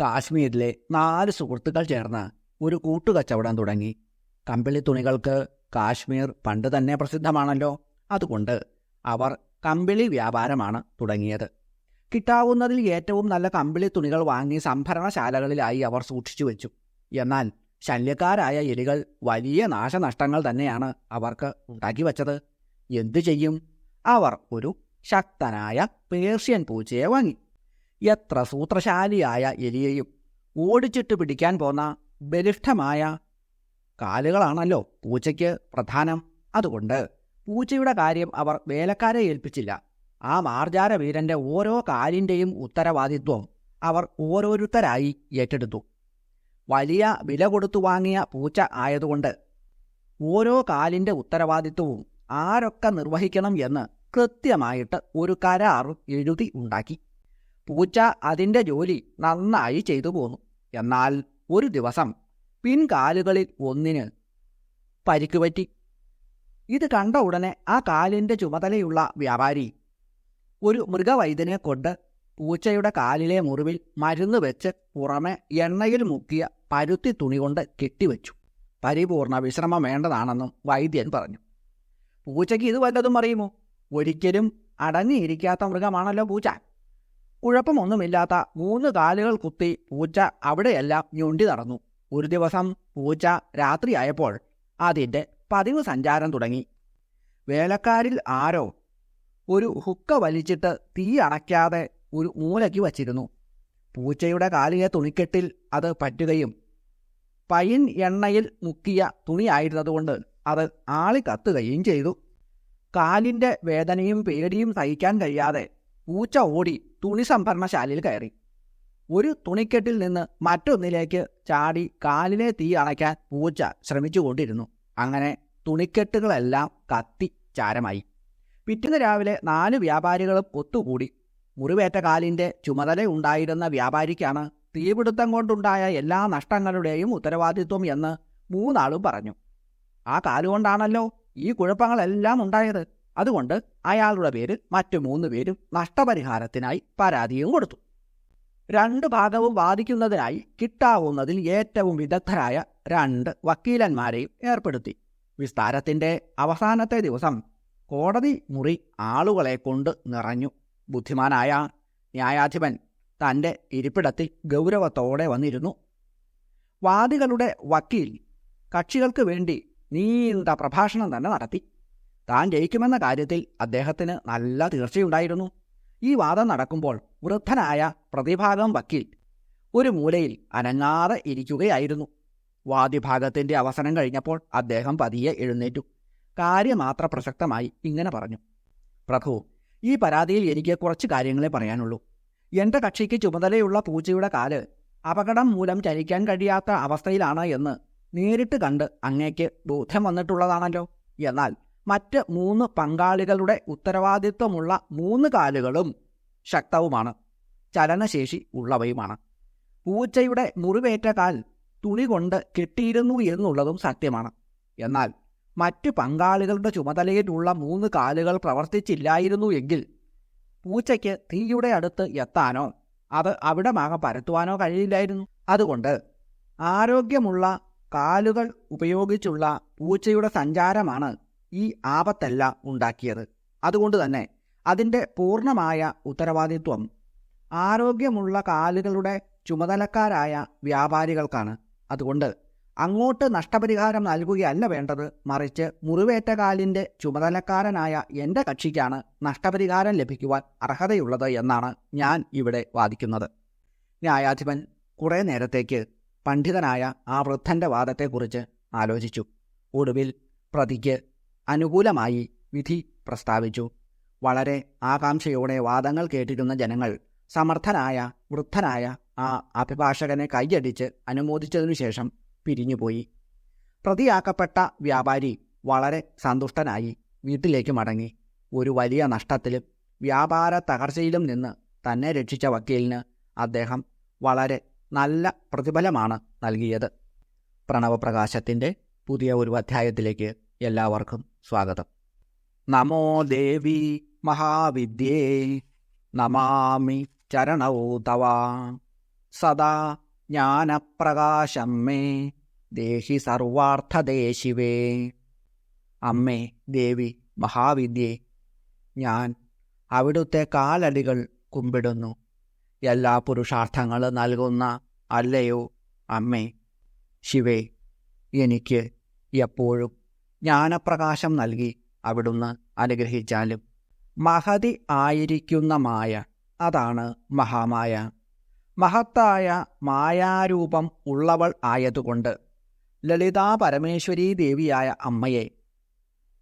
കാശ്മീരിലെ നാല് സുഹൃത്തുക്കൾ ചേർന്ന് ഒരു കൂട്ടുകച്ചവടം തുടങ്ങി. കമ്പിളി തുണികൾക്ക് കാശ്മീർ പണ്ട് തന്നെ പ്രസിദ്ധമാണല്ലോ. അതുകൊണ്ട് അവർ കമ്പിളി വ്യാപാരമാണ് തുടങ്ങിയത്. കിട്ടാവുന്നതിൽ ഏറ്റവും നല്ല കമ്പിളി തുണികൾ വാങ്ങി സംഭരണശാലകളിലായി അവർ സൂക്ഷിച്ചു വെച്ചു. എന്നാൽ ശല്യക്കാരായ എലികൾ വലിയ നാശനഷ്ടങ്ങൾ തന്നെയാണ് അവർക്ക് ഉണ്ടാക്കി വച്ചത്. എന്തു ചെയ്യും? അവർ ഒരു ശക്തനായ പേർഷ്യൻ പൂച്ചയെ വാങ്ങി. എത്ര സൂത്രശാലിയായ എലിയെയും ഓടിച്ചിട്ട് പിടിക്കാൻ പോന്ന ബലിഷ്ഠമായ കാലുകളാണല്ലോ പൂച്ചയ്ക്ക് പ്രധാനം. അതുകൊണ്ട് പൂച്ചയുടെ കാര്യം അവർ വേലക്കാരെ ഏൽപ്പിച്ചില്ല. ആ മാർജാര വീരന്റെ ഓരോ കാലിന്റെയും ഉത്തരവാദിത്വം അവർ ഓരോരുത്തരായി ഏറ്റെടുത്തു. വലിയ വില കൊടുത്തു വാങ്ങിയ പൂച്ച ആയതുകൊണ്ട് ഓരോ കാലിന്റെ ഉത്തരവാദിത്വവും ആരൊക്കെ നിർവഹിക്കണം എന്ന് കൃത്യമായിട്ട് ഒരു കരാർ എഴുതി ഉണ്ടാക്കി. പൂച്ച അതിന്റെ ജോലി നന്നായി ചെയ്തു പോന്നു. എന്നാൽ ഒരു ദിവസം പിൻകാലുകളിൽ ഒന്നിന് പരിക്ക് പറ്റി. ഇത് കണ്ട ഉടനെ ആ കാലിന്റെ ചുമതലയുള്ള വ്യാപാരി ഒരു മൃഗവൈദ്യനെ കൊണ്ട് പൂച്ചയുടെ കാലിലെ മുറിവിൽ മരുന്ന് വെച്ച് പുറമെ എണ്ണയിൽ മുക്കിയ പരുത്തി തുണി കൊണ്ട് കെട്ടിവെച്ചു. പരിപൂർണ വിശ്രമം വേണ്ടതാണെന്നും വൈദ്യൻ പറഞ്ഞു. പൂച്ചയ്ക്ക് ഇത് വല്ലതും അറിയുമോ? ഒരിക്കലും അടങ്ങിയിരിക്കാത്ത മൃഗമാണല്ലോ പൂച്ച. കുഴപ്പമൊന്നുമില്ലാത്ത മൂന്ന് കാലുകൾ കുത്തി പൂച്ച അവിടെയെല്ലാം ഞൊണ്ടി നടന്നു. ഒരു ദിവസം പൂച്ച രാത്രിയായപ്പോൾ അതിന്റെ പതിവ് സഞ്ചാരം തുടങ്ങി. വേലക്കാരിൽ ആരോ ഒരു ഹുക്ക വലിച്ചിട്ട് തീ അണയ്ക്കാതെ ഒരു മൂലയ്ക്ക് വച്ചിരുന്നു. പൂച്ചയുടെ കാലിലെ തുണിക്കെട്ടിൽ അത് പറ്റുകയും പൈൻ എണ്ണയിൽ മുക്കിയ തുണിയായിരുന്നതുകൊണ്ട് അത് ആളി കത്തുകയും ചെയ്തു. കാലിന്റെ വേദനയും പേടിയും സഹിക്കാൻ കഴിയാതെ പൂച്ച ഓടി തുണി സംഭരണശാലയിൽ കയറി. ഒരു തുണിക്കെട്ടിൽ നിന്ന് മറ്റൊന്നിലേക്ക് ചാടി കാലിലെ തീ അണയ്ക്കാൻ പൂച്ച ശ്രമിച്ചുകൊണ്ടിരുന്നു. അങ്ങനെ തുണിക്കെട്ടുകളെല്ലാം കത്തി ചാരമായി. പിറ്റേന്ന് രാവിലെ നാല് വ്യാപാരികളും ഒത്തുകൂടി. മുറിവേറ്റ കാലിന്റെ ചുമതല ഉണ്ടായിരുന്ന വ്യാപാരിക്കാണ് തീപിടുത്തം കൊണ്ടുണ്ടായ എല്ലാ നഷ്ടങ്ങളുടെയും ഉത്തരവാദിത്വം എന്ന് മൂന്നാളും പറഞ്ഞു. ആ കാലുകൊണ്ടാണല്ലോ ഈ കുഴപ്പങ്ങളെല്ലാം ഉണ്ടായത്. അതുകൊണ്ട് അയാളുടെ പേരിൽ മറ്റു മൂന്ന് പേരും നഷ്ടപരിഹാരത്തിനായി പരാതിയും കൊടുത്തു. രണ്ട് ഭാഗവും വാദിക്കുന്നതിനായി കിട്ടാവുന്നതിൽ ഏറ്റവും വിദഗ്ധരായ രണ്ട് വക്കീലന്മാരെയും ഏർപ്പെടുത്തി. വിസ്താരത്തിന്റെ അവസാനത്തെ ദിവസം കോടതി മുറി ആളുകളെ കൊണ്ട് നിറഞ്ഞു. ബുദ്ധിമാനായ ന്യായാധിപൻ തന്റെ ഇരിപ്പിടത്തിൽ ഗൗരവത്തോടെ വന്നിരുന്നു. വാദികളുടെ വക്കീൽ കക്ഷികൾക്ക് വേണ്ടി നീണ്ട പ്രഭാഷണം തന്നെ നടത്തി. താൻ ജയിക്കുമെന്ന കാര്യത്തിൽ അദ്ദേഹത്തിന് നല്ല തീർച്ചയുണ്ടായിരുന്നു. ഈ വാദം നടക്കുമ്പോൾ വൃദ്ധനായ പ്രതിഭാഗം വക്കീൽ ഒരു മൂലയിൽ അനങ്ങാതെ ഇരിക്കുകയായിരുന്നു. വാദ്യഭാഗത്തിന്റെ അവസരം കഴിഞ്ഞപ്പോൾ അദ്ദേഹം പതിയെ എഴുന്നേറ്റു. കാര്യമാത്ര പ്രസക്തമായി ഇങ്ങനെ പറഞ്ഞു. പ്രഭു ഈ പരാതിയിൽ എനിക്ക് കുറച്ച് കാര്യങ്ങളെ പറയാനുള്ളൂ. എന്റെ കക്ഷിക്ക് ചുമതലയുള്ള പൂച്ചയുടെ കാൽ അപകടം മൂലം ചലിക്കാൻ കഴിയാത്ത അവസ്ഥയിലാണ് എന്ന് നേരിട്ട് കണ്ട് അങ്ങേക്ക് ബോധ്യം വന്നിട്ടുള്ളതാണല്ലോ. എന്നാൽ മറ്റ് മൂന്ന് പങ്കാളികളുടെ ഉത്തരവാദിത്വമുള്ള മൂന്ന് കാലുകളും ശക്തവുമാണ്. ചലനശേഷി ഉള്ളവയുമാണ്. പൂച്ചയുടെ മുറിവേറ്റ കാൽ തുണി കൊണ്ട് കെട്ടിയിരുന്നു എന്നുള്ളതും സത്യമാണ്. എന്നാൽ മറ്റ് പങ്കാളികളുടെ ചുമതലയിലുള്ള മൂന്ന് കാലുകൾ പ്രവർത്തിച്ചില്ലായിരുന്നു എങ്കിൽ പൂച്ചയ്ക്ക് തീയുടെ അടുത്ത് എത്താനോ അത് അവിടെ അവിടമാകെ പരത്തുവാനോ കഴിയില്ലായിരുന്നു. അതുകൊണ്ട് ആരോഗ്യമുള്ള കാലുകൾ ഉപയോഗിച്ചുള്ള പൂച്ചയുടെ സഞ്ചാരമാണ് ഈ ആപത്തല്ല ഉണ്ടാക്കിയത്. അതുകൊണ്ട് തന്നെ അതിന്റെ പൂർണമായ ഉത്തരവാദിത്വം ആരോഗ്യമുള്ള കാലുകളുടെ ചുമതലക്കാരായ വ്യാപാരികൾക്കാണ്. അതുകൊണ്ട് അങ്ങോട്ട് നഷ്ടപരിഹാരം നൽകുകയല്ല വേണ്ടത്. മറിച്ച് മുറിവേറ്റ കാലിന്റെ ചുമതലക്കാരനായ എന്റെ കക്ഷിക്കാണ് നഷ്ടപരിഹാരം ലഭിക്കുവാൻ അർഹതയുള്ളത് എന്നാണ് ഞാൻ ഇവിടെ വാദിക്കുന്നത്. ന്യായാധിപൻ കുറേ നേരത്തേക്ക് പണ്ഡിതനായ ആ വൃദ്ധന്റെ വാദത്തെക്കുറിച്ച് ആലോചിച്ചു. ഒടുവിൽ പ്രതിക്ക് അനുകൂലമായി വിധി പ്രസ്താവിച്ചു. വളരെ ആകാംക്ഷയോടെ വാദങ്ങൾ കേട്ടിരുന്ന ജനങ്ങൾ സമർത്ഥനായ വൃദ്ധനായ ആ അഭിഭാഷകനെ കൈയടിച്ച് അനുമോദിച്ചതിനു ശേഷം പിരിഞ്ഞുപോയി. പ്രതിയാക്കപ്പെട്ട വ്യാപാരി വളരെ സന്തുഷ്ടനായി വീട്ടിലേക്ക് മടങ്ങി. ഒരു വലിയ നഷ്ടത്തിലും വ്യാപാര തകർച്ചയിലും നിന്ന് തന്നെ രക്ഷിച്ച വക്കീലിന് അദ്ദേഹം വളരെ നല്ല പ്രതിഫലമാണ് നൽകിയത്. പ്രണവപ്രകാശത്തിന്റെ പുതിയ ഒരു അധ്യായത്തിലേക്ക് എല്ലാവർക്കും സ്വാഗതം. നമോ ദേവി മഹാവിദ്യേ നമാമി ചരണൗ തവാ. സദാ ജ്ഞാനപ്രകാശം മേ ദേഹി സർവാർത്ഥദേശിവേ. അമ്മേ ദേവി മഹാവിദ്യേ ഞാൻ അവിടുത്തെ കാലടികൾ കുമ്പിടുന്നു. എല്ലാ പുരുഷാർത്ഥങ്ങളും നൽകുന്ന അല്ലയോ അമ്മേ? ശിവേ എനിക്ക് എപ്പോഴും ജ്ഞാനപ്രകാശം നൽകി അവിടുന്ന് അനുഗ്രഹിച്ചാലും. മഹതി ആയിരിക്കുന്ന മായ അതാണ് മഹാമായ. മഹത്തായ മായാരൂപം ഉള്ളവൾ ആയതുകൊണ്ട് ലളിതാ പരമേശ്വരീ ദേവിയായ അമ്മയെ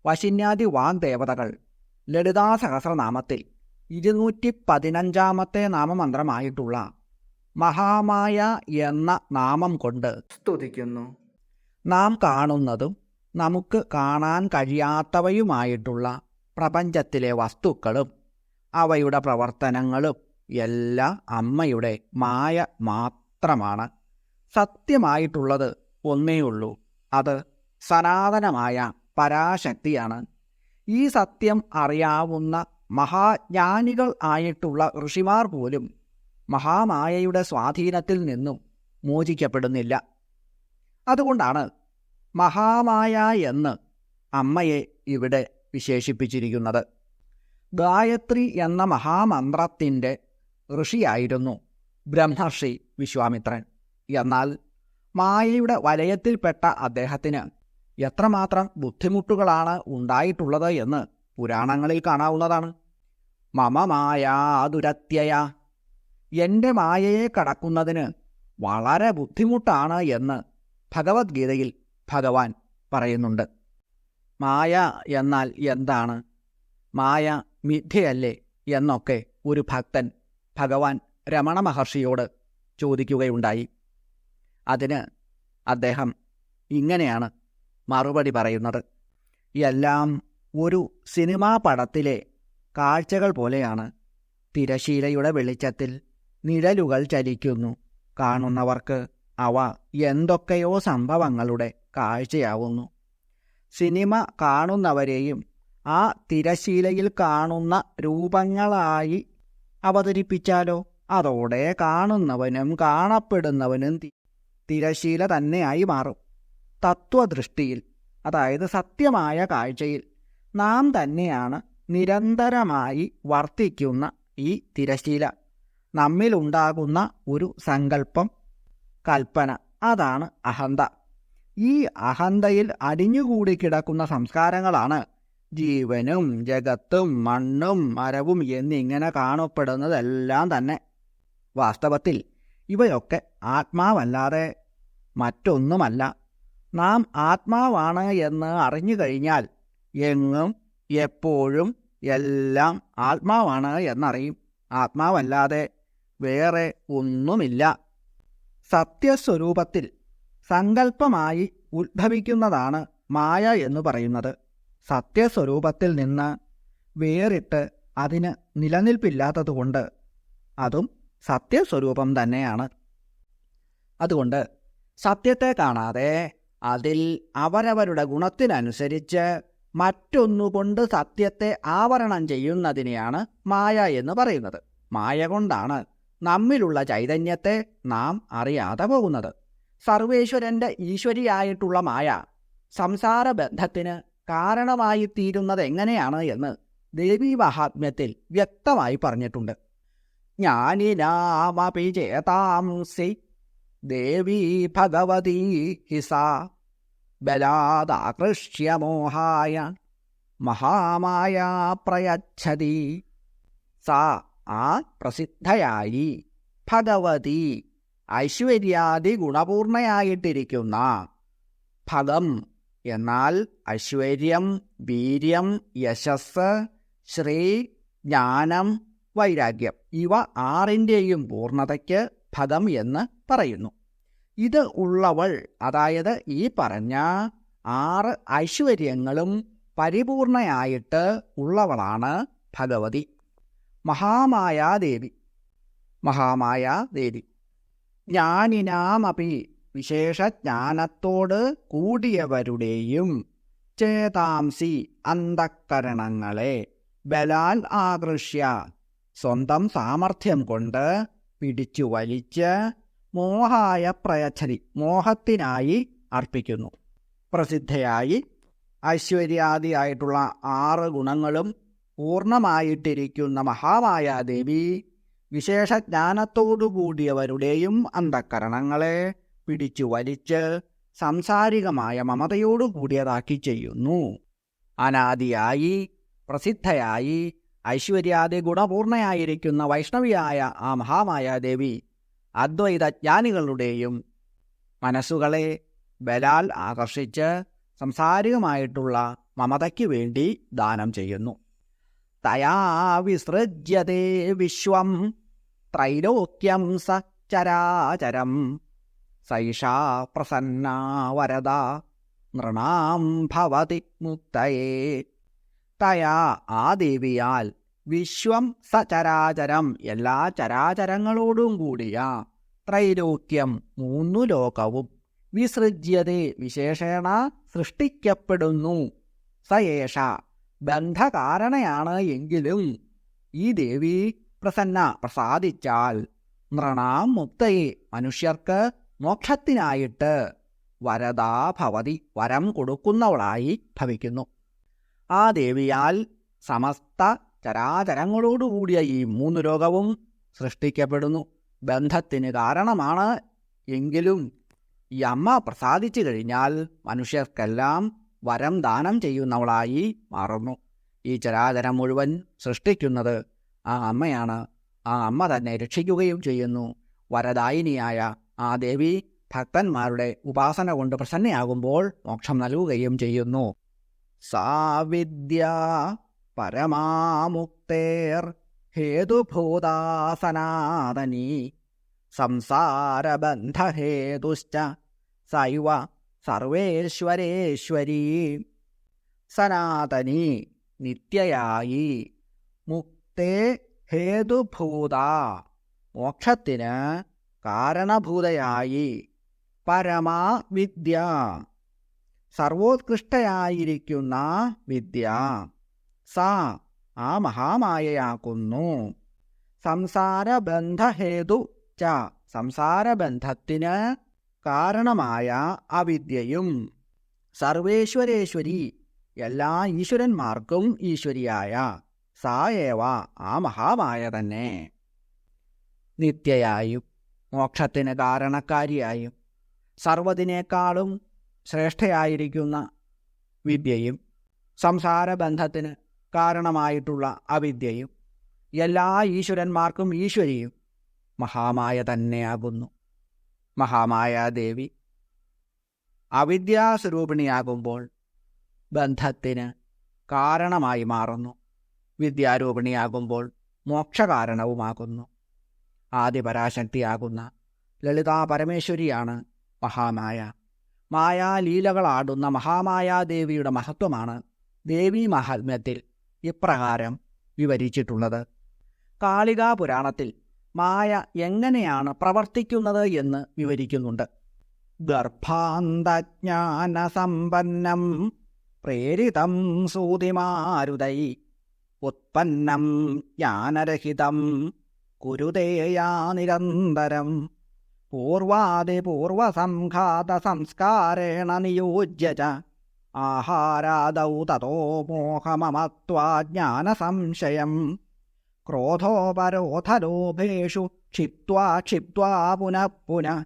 വശിന്യാദി വാഗ്ദേവതകൾ ലളിതാ സഹസ്രനാമത്തിൽ ഇരുന്നൂറ്റി പതിനഞ്ചാമത്തെ നാമമന്ത്രമായിട്ടുള്ള മഹാമായ എന്ന നാമം കൊണ്ട് സ്തുതിക്കുന്നു. നാം കാണുന്നതും നമുക്ക് കാണാൻ കഴിയാത്തവയുമായിട്ടുള്ള പ്രപഞ്ചത്തിലെ വസ്തുക്കളും അവയുടെ പ്രവർത്തനങ്ങളും എല്ലാം അമ്മയുടെ മായ മാത്രമാണ്. സത്യമായിട്ടുള്ളത് ഒന്നേയുള്ളൂ അത് സനാതനമായ പരാശക്തിയാണ്. ഈ സത്യം അറിയാവുന്ന മഹാജ്ഞാനികൾ ആയിട്ടുള്ള ഋഷിമാർ പോലും മഹാമായയുടെ സ്വാധീനത്തിൽ നിന്നും മോചിക്കപ്പെടുന്നില്ല. അതുകൊണ്ടാണ് മഹാമായ എന്ന് അമ്മയെ ഇവിടെ വിശേഷിപ്പിച്ചിരിക്കുന്നത്. ഗായത്രി എന്ന മഹാമന്ത്രത്തിന്റെ ഋഷിയായിരുന്നു ബ്രഹ്മർഷി വിശ്വാമിത്രൻ. എന്നാൽ മായയുടെ വലയത്തിൽപ്പെട്ട അദ്ദേഹത്തിന് എത്രമാത്രം ബുദ്ധിമുട്ടുകളാണ് ഉണ്ടായിട്ടുള്ളത് എന്ന് പുരാണങ്ങളിൽ കാണാവുന്നതാണ്. മമ മായാതുരത്യയ എന്റെ മായയെ കടക്കുന്നതിന് വളരെ ബുദ്ധിമുട്ടാണ് എന്ന് ഭഗവത്ഗീതയിൽ ഭഗവാൻ പറയുന്നുണ്ട്. മായ എന്നാൽ എന്താണ്? മായ മിഥ്യയല്ലേ എന്നൊക്കെ ഒരു ഭക്തൻ ഭഗവാൻ രമണ മഹർഷിയോട് ചോദിക്കുകയുണ്ടായി. അതിന് അദ്ദേഹം ഇങ്ങനെയാണ് മറുപടി പറയുന്നത്. എല്ലാം ഒരു സിനിമാ പടത്തിലെ കാഴ്ചകൾ പോലെയാണ്. തിരശീലയുടെ വെളിച്ചത്തിൽ നിഴലുകൾ ചലിക്കുന്നു. കാണുന്നവർക്ക് അവ എന്തൊക്കെയോ സംഭവങ്ങളുടെ കാഴ്ചയാവുന്നു. സിനിമ കാണുന്നവരെയും ആ തിരശീലയിൽ കാണുന്ന രൂപങ്ങളായി അവതരിപ്പിച്ചാലോ? അതോടെ കാണുന്നവനും കാണപ്പെടുന്നവനും തിരശീല തന്നെയായി മാറും. തത്വദൃഷ്ടിയിൽ അതായത് സത്യമായ കാഴ്ചയിൽ നാം തന്നെയാണ് നിരന്തരമായി വർത്തിക്കുന്ന ഈ തിരശീല. നമ്മിലുണ്ടാകുന്ന ഒരു സങ്കല്പം കൽപ്പന. അതാണ് അഹന്ത. ഈ അഹന്തയിൽ അടിഞ്ഞുകൂടി കിടക്കുന്ന സംസ്കാരങ്ങളാണ് ജീവനും ജഗത്തും മണ്ണും മരവും എന്നിങ്ങനെ കാണപ്പെടുന്നതെല്ലാം തന്നെ. വാസ്തവത്തിൽ ഇവയൊക്കെ ആത്മാവല്ലാതെ മറ്റൊന്നുമല്ല. നാം ആത്മാവാണ് എന്ന് അറിഞ്ഞു കഴിഞ്ഞാൽ എങ്ങും എപ്പോഴും എല്ലാം ആത്മാവാണ് എന്നറിയും. ആത്മാവല്ലാതെ വേറെ ഒന്നുമില്ല. സത്യസ്വരൂപത്തിൽ സങ്കല്പമായി ഉദ്ഭവിക്കുന്നതാണ് മായ എന്ന് പറയുന്നത്. സത്യസ്വരൂപത്തിൽ നിന്ന് വേറിട്ട് അതിന് നിലനിൽപ്പില്ലാത്തതുകൊണ്ട് അതും സത്യസ്വരൂപം തന്നെയാണ്. അതുകൊണ്ട് സത്യത്തെ കാണാതെ അതിൽ അവരവരുടെ ഗുണത്തിനനുസരിച്ച് മറ്റൊന്നുകൊണ്ട് സത്യത്തെ ആവരണം ചെയ്യുന്നതിനെയാണ് മായ എന്ന് പറയുന്നത്. മായ കൊണ്ടാണ് നമ്മിലുള്ള ചൈതന്യത്തെ നാം അറിയാതെ പോകുന്നത്. സർവേശ്വരന്റെ ഈശ്വരിയായിട്ടുള്ള മായ സംസാര ബന്ധത്തിന് കാരണമായി തീരുന്നത് എങ്ങനെയാണ് എന്ന് ദേവീ മഹാത്മ്യത്തിൽ വ്യക്തമായി പറഞ്ഞിട്ടുണ്ട്. ജ്ഞാനിനാമപി ചേതാംസി ദേവീ ഭഗവതീ ഹിസ ബലാദാകൃഷ്യമോഹായ മഹാമായ പ്രയച്ഛതി. സാ ആ പ്രസിദ്ധയായി. ഭഗവതി ഐശ്വര്യാദി ഗുണപൂർണയായിട്ടിരിക്കുന്ന ഫലം എന്നാൽ ഐശ്വര്യം വീര്യം യശസ് ശ്രീ ജ്ഞാനം വൈരാഗ്യം ഇവ ആറിന്റെയും പൂർണതയ്ക്ക് ഫലം എന്ന് പറയുന്നു. ഇത് ഉള്ളവൾ അതായത് ഈ പറഞ്ഞ ആറ് ഐശ്വര്യങ്ങളും പരിപൂർണയായിട്ട് ഉള്ളവളാണ് ഭഗവതി. മഹാമായാദേവി. മഹാമായാദേവി. ജ്ഞാനിനാമപി വിശേഷജ്ഞാനത്തോട് കൂടിയവരുടെയും ചേതാംസി അന്തക്കരണങ്ങളെ ബലാൽ ആകൃഷ്യ സ്വന്തം സാമർഥ്യം കൊണ്ട് പിടിച്ചു വലിച്ച് മോഹായ പ്രയച്ഛരി മോഹത്തിനായി അർപ്പിക്കുന്നു. പ്രസിദ്ധയായി ഐശ്വര്യാദിയായിട്ടുള്ള ആറ് ഗുണങ്ങളും പൂർണമായിട്ടിരിക്കുന്ന മഹാമായാദേവി വിശേഷജ്ഞാനത്തോടുകൂടിയവരുടെയും അന്ധക്കരണങ്ങളെ പിടിച്ചു വലിച്ച് സാംസാരികമായ മമതയോടുകൂടിയതാക്കി ചെയ്യുന്നു. അനാദിയായി പ്രസിദ്ധയായി ഐശ്വര്യാദി ഗുണപൂർണയായിരിക്കുന്ന വൈഷ്ണവിയായ ആ മഹാമായ മഹാമായാദേവി അദ്വൈതജ്ഞാനികളുടെയും മനസ്സുകളെ ബലാൽ ആകർഷിച്ച് സംസാരികമായിട്ടുള്ള മമതയ്ക്ക് വേണ്ടി ദാനം ചെയ്യുന്നു. തയാ വിസൃജ്യതേ വിശ്വം. ത്രൈലോക്യം സ ചരാചരം. സൈഷാ പ്രസന്ന വരദ നൃണാം ഭവതി മുക്തയേ. തയാ ആ ദേവിയാൽ വിശ്വം സചരാചരം എല്ലാ ചരാചരങ്ങളോടും കൂടിയ ത്രൈലോക്യം മൂന്നു ലോകവും വിസൃജ്യതേ വിശേഷേണ സൃഷ്ടിക്കപ്പെടുന്നു. സയേഷ ബന്ധകാരണയാണ് എങ്കിലും ഈ ദേവി പ്രസന്ന പ്രസാദിച്ചാൽ നൃണാം മുക്തയെ മനുഷ്യർക്ക് മോക്ഷത്തിനായിട്ട് വരദാ ഭവതി വരം കൊടുക്കുന്നവളായി ഭവിക്കുന്നു. ആ ദേവിയാൽ സമസ്ത ചരാചരങ്ങളോടുകൂടിയ ഈ മൂന്ന് രോഗവും സൃഷ്ടിക്കപ്പെടുന്നു. ബന്ധത്തിന് കാരണമാണ് എങ്കിലും ഈ അമ്മ പ്രസാദിച്ചു കഴിഞ്ഞാൽ മനുഷ്യർക്കെല്ലാം വരം ദാനം ചെയ്യുന്നവളായി മാറുന്നു. ഈ ചരാചരം മുഴുവൻ സൃഷ്ടിക്കുന്നത് ആ അമ്മയാണ്. ആ അമ്മ തന്നെ രക്ഷിക്കുകയും ചെയ്യുന്നു. വരദായിനിയായ ആ ദേവി ഭക്തന്മാരുടെ ഉപാസന കൊണ്ട് പ്രസന്നയാകുമ്പോൾ മോക്ഷം നൽകുകയും ചെയ്യുന്നു. സാവിദ്യ പരമാമുക്തേർ ഹേതുഭൂതാസനാതനീ. സംസാരബന്ധഹേതുശ്ച. സൈവ സർവേശ്വരേശ്വരീ സനാതനി നിത്യയായി. മുക്തേ ഹേതുഭൂത. മോക്ഷത്തിന് കാരണഭൂതയായി. പരമാ വിദ്യ. സർവോത്കൃഷ്ടയായിരിക്കുന്ന വിദ്യ. സാ ആ മഹാമായയാക്കുന്നു സംസാരബന്ധഹേതു ച. സംസാരബന്ധത്തിന് കാരണമായ അവിദ്യയും സർവേശ്വരേശ്വരി എല്ലാ ഈശ്വരന്മാർക്കും ഈശ്വരിയായ സായേവ ആ മഹാമായ തന്നെ. നിത്യയായും മോക്ഷത്തിന് കാരണക്കാരിയായും സർവതിനേക്കാളും ശ്രേഷ്ഠയായിരിക്കുന്ന വിദ്യയും സംസാരബന്ധത്തിന് കാരണമായിട്ടുള്ള അവിദ്യയും എല്ലാ ഈശ്വരന്മാർക്കും ഈശ്വരിയും മഹാമായ തന്നെയാകുന്നു മഹാമായാദേവി. അവിദ്യാസ്വരൂപിണിയാകുമ്പോൾ ബന്ധത്തിന് കാരണമായി മാറുന്നു. വിദ്യാരൂപിണിയാകുമ്പോൾ മോക്ഷകാരണവുമാകുന്നു. ആദിപരാശക്തിയാകുന്ന ലളിതാ പരമേശ്വരിയാണ് മഹാമായ. മായാലീലകളാടുന്ന മഹാമായാദേവിയുടെ മഹത്വമാണ് ദേവീ മഹാത്മ്യത്തിൽ ഇപ്രകാരം വിവരിച്ചിട്ടുള്ളത്. കാളികാ പുരാണത്തിൽ മായ എങ്ങനെയാണ് പ്രവർത്തിക്കുന്നത് എന്ന് വിവരിക്കുന്നുണ്ട്. ഗർഭാന്തജ്ഞാന സമ്പന്നം പ്രേരിതം സൂതിമാരുതൈ ഉത്പന്നം ജ്ഞാനരഹിതം കുരുതേയാ നിരന്തരം. പൂർവാതിപൂർവസംഘാത സംസ്കാരേണ നിയോജ്യ ആഹാരാദൗ തതോ മോഹമമത്വാജ്ഞാനസംശയം ക്രോധോപരോധലോഭേഷു ക്ഷിപ്വാ ക്ഷിപ്വാ പുനഃ പുനഃ.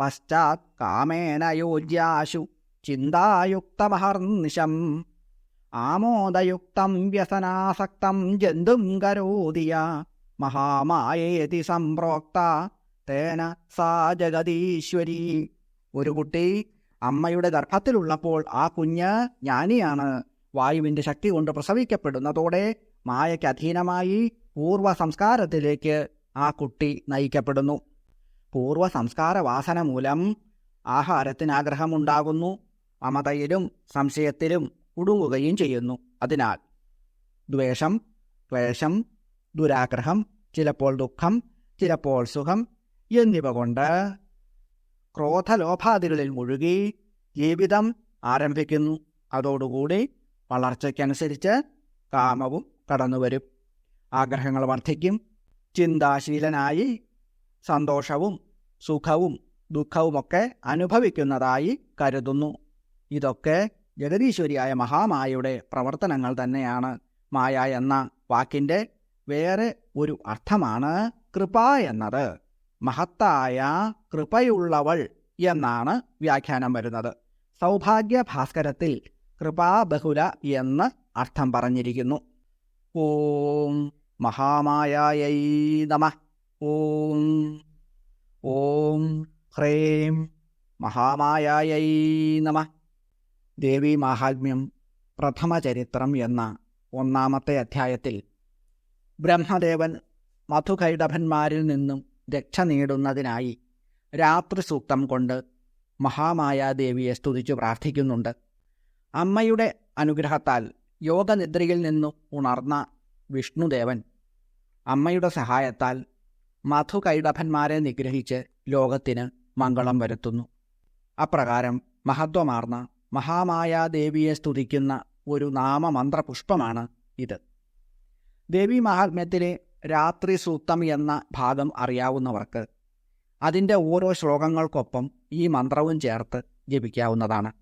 പശ്ചാത് കാമേന യോജ്യാശു ചിന്തായുക്തമഹർനിശം. ആമോദയുക്തം വ്യസനാസക്തം ജന്തും കരോതിയ മഹാമായേതി സംപ്രോക്ത. തേന സാ ജഗതീശ്വരി ഒരു കുട്ടി അമ്മയുടെ ഗർഭത്തിലുള്ളപ്പോൾ ആ കുഞ്ഞ് ജ്ഞാനിയാണ്. വായുവിന്റെ ശക്തി കൊണ്ട് പ്രസവിക്കപ്പെടുന്നതോടെ മായയ്ക്ക് അധീനമായി പൂർവ സംസ്കാരത്തിലേക്ക് ആ കുട്ടി നയിക്കപ്പെടുന്നു. പൂർവ സംസ്കാര വാസന മൂലം ആഹാരത്തിന് ആഗ്രഹമുണ്ടാകുന്നു മമതയിലും സംശയത്തിലും കുടുങ്ങുകയും ചെയ്യുന്നു. അതിനാൽ ദ്വേഷം ക്ലേശം ദുരാഗ്രഹം ചിലപ്പോൾ ദുഃഖം ചിലപ്പോൾ സുഖം എന്നിവ കൊണ്ട് ക്രോധലോഭാദികളിൽ മുഴുകി ജീവിതം ആരംഭിക്കുന്നു. അതോടുകൂടി വളർച്ചയ്ക്കനുസരിച്ച് കാമവും കടന്നുവരും. ആഗ്രഹങ്ങൾ വർദ്ധിക്കും ചിന്താശീലനായി സന്തോഷവും സുഖവും ദുഃഖവുമൊക്കെ അനുഭവിക്കുന്നതായി കരുതുന്നു. ഇതൊക്കെ ജഗദീശ്വരിയായ മഹാമായയുടെ പ്രവർത്തനങ്ങൾ തന്നെയാണ്. മായ എന്ന വാക്കിന്റെ വേറെ ഒരു അർത്ഥമാണ് കൃപ എന്നത്. മഹത്തായ കൃപയുള്ളവൾ എന്നാണ് വ്യാഖ്യാനം വരുന്നത്. സൗഭാഗ്യ ഭാസ്കരത്തിൽ കൃപാബഹുല എന്ന് അർത്ഥം പറഞ്ഞിരിക്കുന്നു. ഓം മഹാമായായൈ നമ. ഓം ഓം ഹ്രേം മഹാമായായൈ നമ. ദേവി മാഹാത്മ്യം പ്രഥമചരിത്രം എന്ന ഒന്നാമത്തെ അധ്യായത്തിൽ ബ്രഹ്മദേവൻ മധുകൈടഭന്മാരിൽ നിന്നും രക്ഷ നേടുന്നതിനായി രാത്രി സൂക്തം കൊണ്ട് മഹാമായാദേവിയെ സ്തുതിച്ചു പ്രാർത്ഥിക്കുന്നുണ്ട്. അമ്മയുടെ അനുഗ്രഹത്താൽ യോഗനിദ്രയിൽ നിന്നും ഉണർന്ന വിഷ്ണുദേവൻ അമ്മയുടെ സഹായത്താൽ മധുകൈടഭന്മാരെ നിഗ്രഹിച്ച് ലോകത്തിന് മംഗളം വരുത്തുന്നു. അപ്രകാരം മഹത്വമാർന്ന മഹാമായാദേവിയെ സ്തുതിക്കുന്ന ഒരു നാമമന്ത്രപുഷ്പമാണ് ഇത്. ദേവി മഹാത്മ്യത്തിലെ രാത്രി സൂക്തം എന്ന ഭാഗം അറിയാവുന്നവർക്ക് അതിന്റെ ഓരോ ശ്ലോകങ്ങൾക്കൊപ്പം ഈ മന്ത്രവും ചേർത്ത് ജപിക്കാവുന്നതാണ്.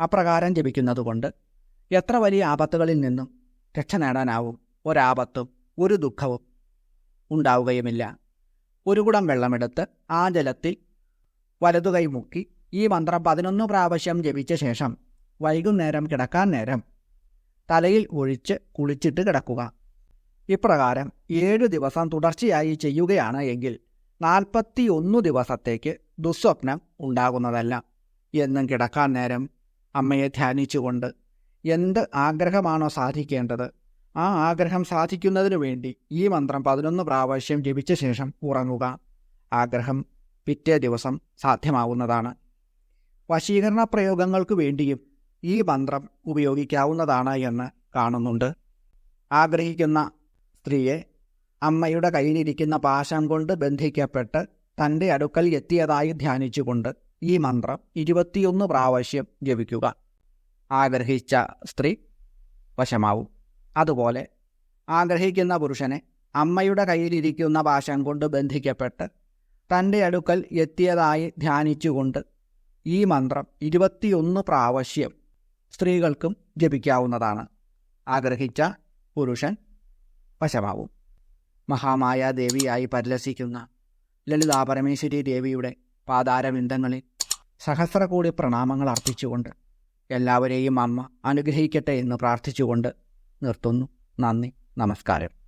അപ്രകാരം ജപിക്കുന്നതുകൊണ്ട് എത്ര വലിയ ആപത്തുകളിൽ നിന്നും രക്ഷ നേടാനാവും? ഒരാപത്തും ഒരു ദുഃഖവും ഉണ്ടാവുകയുമില്ല. ഒരു കുടം വെള്ളമെടുത്ത് ആ ജലത്തിൽ വലതുകൈ മുക്കി ഈ മന്ത്രം പതിനൊന്ന് പ്രാവശ്യം ജപിച്ച ശേഷം വൈകുന്നേരം കിടക്കാൻ നേരം തലയിൽ ഒഴിച്ച് കുളിച്ചിട്ട് കിടക്കുക. ഇപ്രകാരം ഏഴു ദിവസം തുടർച്ചയായി ചെയ്യുകയാണ് എങ്കിൽ നാൽപ്പത്തിയൊന്നു ദിവസത്തേക്ക് ദുസ്വപ്നം ഉണ്ടാകുന്നതല്ല. എന്നും കിടക്കാൻ നേരം അമ്മയെ ധ്യാനിച്ചുകൊണ്ട് എന്ത് ആഗ്രഹമാണോ സാധിക്കേണ്ടത്? ആ ആഗ്രഹം സാധിക്കുന്നതിനു വേണ്ടി ഈ മന്ത്രം പതിനൊന്ന് പ്രാവശ്യം ജപിച്ച ശേഷം ഉറങ്ങുക. ആഗ്രഹം പിറ്റേ ദിവസം സാധ്യമാവുന്നതാണ്. വശീകരണ പ്രയോഗങ്ങൾക്ക് വേണ്ടിയും ഈ മന്ത്രം ഉപയോഗിക്കാവുന്നതാണ് എന്ന് കാണുന്നുണ്ട്. ആഗ്രഹിക്കുന്ന സ്ത്രീയെ അമ്മയുടെ കയ്യിലിരിക്കുന്ന പാശം കൊണ്ട് ബന്ധിക്കപ്പെട്ട് തന്റെ അടുക്കൽ എത്തിയതായി ധ്യാനിച്ചുകൊണ്ട് ഈ മന്ത്രം ഇരുപത്തിയൊന്ന് പ്രാവശ്യം ജപിക്കുക. ആഗ്രഹിച്ച സ്ത്രീ വശമാവും. അതുപോലെ ആഗ്രഹിക്കുന്ന പുരുഷനെ അമ്മയുടെ കയ്യിലിരിക്കുന്ന പാശം കൊണ്ട് ബന്ധിക്കപ്പെട്ട് തന്റെ അടുക്കൽ എത്തിയതായി ധ്യാനിച്ചുകൊണ്ട് ഈ മന്ത്രം ഇരുപത്തിയൊന്ന് പ്രാവശ്യം സ്ത്രീകൾക്കും ജപിക്കാവുന്നതാണ്. ആഗ്രഹിച്ച പുരുഷൻ വശമാവും. മഹാമായ ദേവിയായി പരിലസിക്കുന്ന ലളിതാ പരമേശ്വരി ദേവിയുടെ പാതാരബിന്ദങ്ങളിൽ സഹസ്രകോടി പ്രണാമങ്ങൾ അർപ്പിച്ചുകൊണ്ട് എല്ലാവരെയും അമ്മ അനുഗ്രഹിക്കട്ടെ എന്ന് പ്രാർത്ഥിച്ചുകൊണ്ട് നിർത്തുന്നു. നന്ദി. നമസ്കാരം.